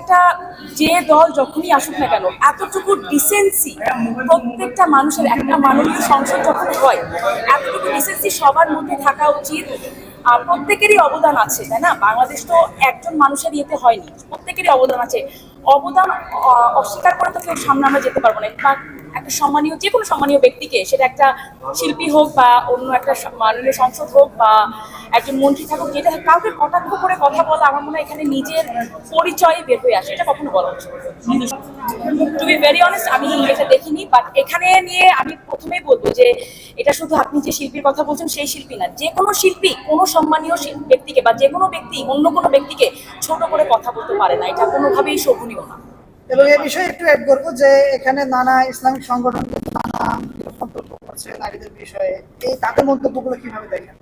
একটা যে দল যখনই আসুক না কেন, এতটুকু ডিসেন্সি প্রত্যেকটা মানুষের, একটা মাননীয় সংসদ যখন হয়, এতটুকু ডিসেন্সি সবার মধ্যে থাকা উচিত। প্রত্যেকেরই অবদান আছে, তাই না? বাংলাদেশ তো একজন মানুষের ইয়েতে হয়নি। প্রত্যেকেরই অবদান আছে। অবদান অস্বীকার করে তো কেউ সামনে আমরা যেতে পারব না। একটা সম্মানীয়, যে কোনো সম্মানীয় ব্যক্তিকে, সেটা একটা শিল্পী হোক বা অন্য একটা মাননীয় সংসদ হোক বা একজন মন্ত্রী থাকুক যেটা কাউকে কটাক্ষ করে কথা বলা, আমার মনে হয় এখানে নিজের পরিচয়ে বের হয়ে আসে, এটা কখনো বলা উচিত টু বি ভেরি অনেস্ট আমি এটা দেখিনি বাট এখানে নিয়ে আমি প্রথমেই বলব যে এটা শুধু আপনি যে শিল্পীর কথা বলছেন, সেই শিল্পী না, যে কোনো শিল্পী, কোনো সম্মানীয় ব্যক্তিকে বা যে কোনো ব্যক্তি, অন্য কোনো ব্যক্তিকে ছোট করে কথা বলতে পারে না, এটা কোনোভাবেই শোভনীয় না। এবং এ বিষয়ে একটু অ্যাড করব যে এখানে নানা ইসলামিক সংগঠন, নানা মন্তব্য নারীদের বিষয়ে। এই তাদের মন্তব্যগুলো কীভাবে দেখেন?